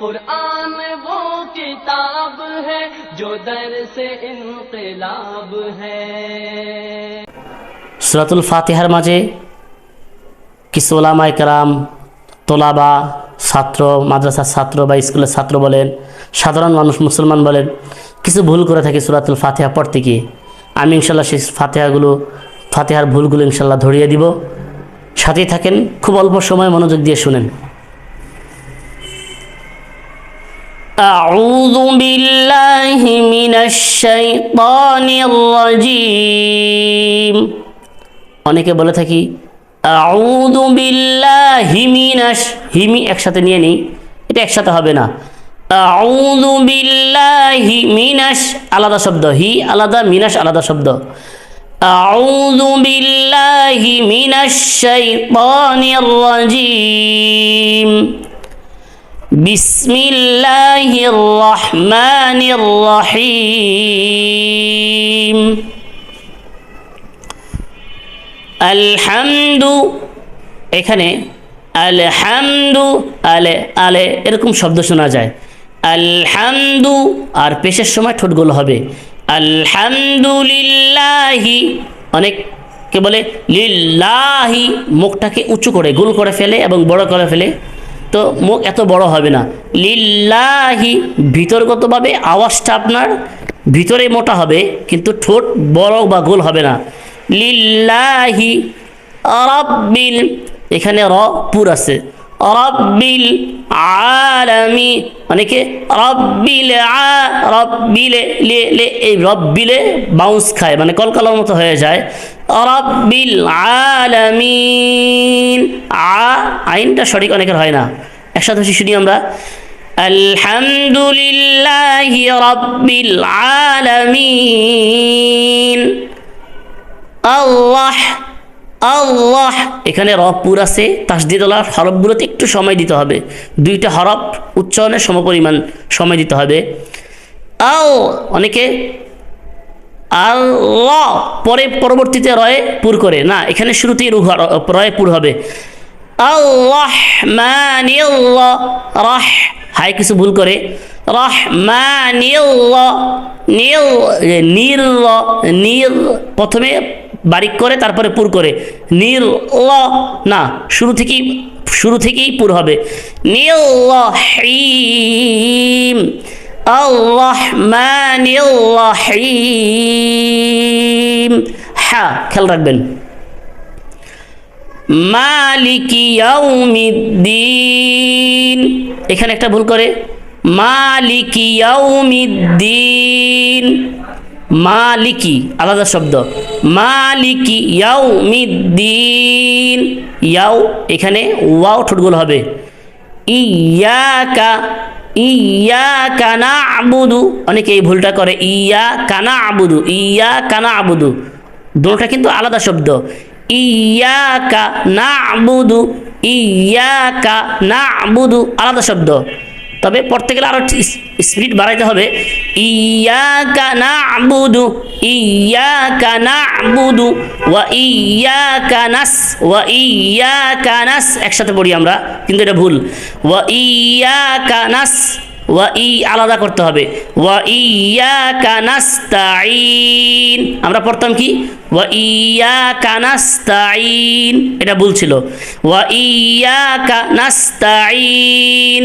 قرآن وہ کتاب ہے جو در سے انقلاب ہے সুরাতুল ফাতিহার মাঝে কিছু ওলামায় কারাম, তোলাবা, ছাত্র, মাদ্রাসার ছাত্র বা স্কুলের ছাত্র বলেন, সাধারণ মানুষ, মুসলমান বলেন, কিছু ভুল করে থাকে সুরাতুল ফাতিহা পড়তে গিয়ে। আমি ইনশাল্লাহ সেই ফাতিহাগুলো, ফাতিহার ভুলগুলো ইনশাল্লাহ ধরিয়ে দিব। সাথেই থাকেন, খুব অল্প সময় মনোযোগ দিয়ে শুনেন। أعوذ بالله من الشيطان الرجيم অনেকে বলে থাকি আউযু বিল্লাহি মিনাশ হিমি একসাথে নিয়ে নিই এটা একসাথে হবে না আউযু বিল্লাহি মিনাশ আলাদা শব্দ হি আলাদা মিনাশ আলাদা শব্দ আউযু বিল্লাহি মিনাশ শাইতানির রাজিম বিসমিল্লাহির রহমানির রহিম। আলহামদু, এখানে আলহামদু, আলে আলে এরকম শব্দ শোনা যায়। আলহামদু, আর পেশের সময় ঠোঁটগুলো হবে। আলহামদুলিল্লাহি অনেককে বলে? লিল্লাহি, মুখটাকে উঁচু করে, গোল করে ফেলে এবং বড় করে ফেলে। তো মুখ এত বড় হবে না। লিল্লাহি, ভিতরগতভাবে আওয়াজটা আপনার ভিতরে মোটা হবে, কিন্তু ঠোঁট বড় বা গোল হবে না। লিল্লাহি রব্বিল, এখানে র পুর আছে। রব্বিল আলামি, অনেকে রব্বিল আ, রব্বিলে, লে লে, এই রব্বিলে বাউন্স খায় মানে কলকালার মতো হয়ে যায়। রব্বিল আলামিন। আ, আইনটা সঠিক অনেকের হয় না। একসাথে শুনি আমরা, আলহামদুলিল্লাহি রব্বিল আলামিন। আল্লাহ আল্লাহ। এখানে রবপুর আছে তাসদিদুল্লাহ হরফগুলোতে একটু সময় দিতে হবে। দুইটা হরফ উচ্চারণের সমপরিমাণ সময় দিতে হবে। আল, অনেকে আল্লাহ পরে পরবর্তীতে রয়ে পুর করে। না, এখানে শুরুতেই রয়ে পুর হবে। আল্লাহ রাহ। হাই কিছু ভুল করে। নীল নীল প্রথমে বারিক করে, তারপরে পুর করে। নীল, ল, না, শুরু থেকেই শুরু থেকেই পুর হবে। নীল আল্লাহ মানিল্লাহিম হ্যাঁ খেয়াল রাখবেন। মালিকি ইয়াউমিদ্দিন। এখানে একটা ভুল করে। মালিকি ইয়াউমিদ্দিন। মালিকি, আলাদা শব্দ। মালিকি ইয়াউমিদ্দিন। ইয়াও এখানে ওয়াও ঠোঁটগুলো হবে। ইয়াকা ইয়া কানা আবুদু অনেকে এই ভুলটা করে ইয়া কানা আবুদু ইয়া কানা আবুদু দুটা কিন্তু আলাদা শব্দ। ইয়া কা না আবুদু ইয়া কা না আবুদু আলাদা শব্দ। তবে পড়তে গেলে আরও স্পিড বাড়াইতে হবে। ইয়া কা না আবুদু ইয়া কানা আবুদু ওয়া ইয়া কানাস ওয়া ইয়া কানাস একসাথে পড়ি আমরা, কিন্তু এটা ভুল। ওয়া ইয়া কানাস ওয়া ই আলাদা করতে হবে। ওয়া ইয়া কানাস্তাইন আমরা পড়তাম কি? ওয়া ইয়া কানাস্তাইন এটা ভুল ছিল। ওয়া ইয়া কানাস্তাইন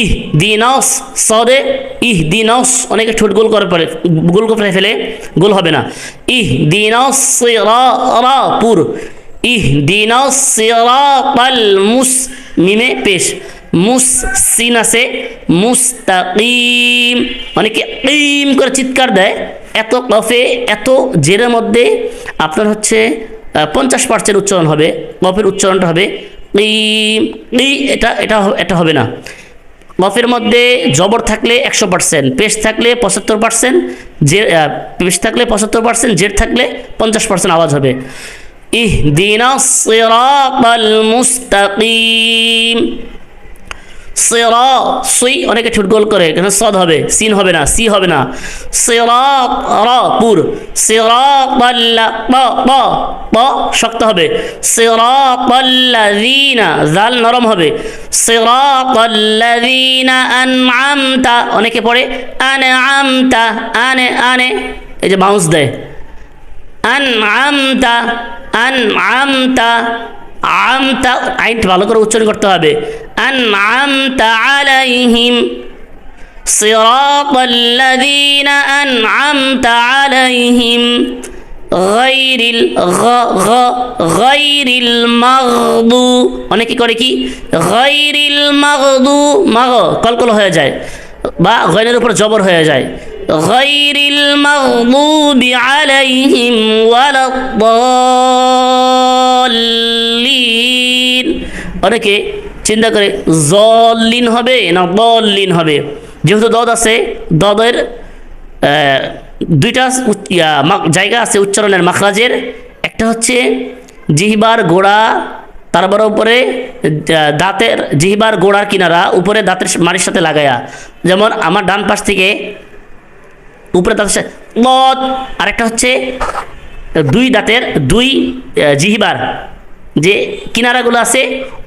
ইহ দিনস সদে ইহ দিনস অনেকে ঠোঁট গোল করে পড়ে, গোল করে ফেলে, গোল হবে না। ইহ দিনস পুর ইহ দিনস মুস মিমে পেশ। মুস সিন আছে মুস্তাকিম। অনেকে কিম করে চিৎকার দেয়। এত কফে, এত জেরের মধ্যে আপনার হচ্ছে পঞ্চাশ পার্সেন্ট উচ্চারণ হবে, কফের উচ্চারণটা হবে এটা এটা এটা হবে না। মফের মধ্যে জবর থাকলে একশো পার্সেন্ট পেশ থাকলে পঁচাত্তর পার্সেন্ট জে পেশ থাকলে পঁচাত্তর পার্সেন্ট জেট থাকলে পঞ্চাশ পার্সেন্ট আওয়াজ হবে। ইহ দিন মুস্তাকিম। সিরা সুই অনেকে ঠুট গোল করে এখানে সদ হবে, সিন হবে না, সি হবে না। সিরাত, র, পুর। সিরাতাল্লা প প শক্ত হবে। সিরাতাল্লাযিনা জাল নরম হবে। সিরাতাল্লাযিনা আনআমতা, অনেকে পড়ে, আনআমতা, আনে আনে, এই যে বাউন্স দেয়। আনআমতা আনআমতা আমতা আইনটা ভালো করে উচ্চারণ করতে হবে আনআমতা আলাইহিম صراط الذين أنعمت عليهم غير الغ غ غير المغضوب অনেকে করে কি غير المغضوب মাগ কলকল হয়ে যায় বা গয়নের উপর জবর হয়ে যায় غير المغضوب عليهم ولا الضالين অনেকে চিন্তা করে জলিন হবে না দলিন হবে যেহেতু দদ আছে দদের আহ, দুইটা উচ- ইয়া, মা- জায়গা আছে উচ্চারণের মাখরাজের একটা হচ্ছে জিহিবার গোড়া তারপর উপরে আহ, দাঁতের জিহিবার গোড়ার কিনারা উপরে দাঁতের মাড়ির সাথে লাগায়া যেমন আমার ডান পাশ থেকে উপরে দাঁতের সাথে লদ আরেকটা হচ্ছে দুই দাঁতের দুই জিহিবার, যে কিনারাগুলো আছে,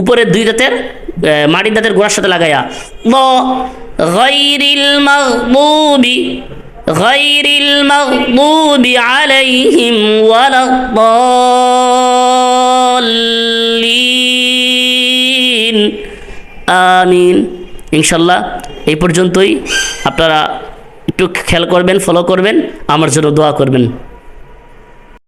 উপরে দুই দাঁতের মাটির দাঁতের গোড়ার সাথে লাগাইয়া ল গাইরিল মাগদুবি গাইরিল মাগদুবি আলাইহিম ওয়ালাদ্দাল্লিন আমিন। ইনশাল্লাহ, এই পর্যন্তই। আপনারা একটু খেয়াল করবেন ফলো করবেন আমার জন্য দোয়া করবেন।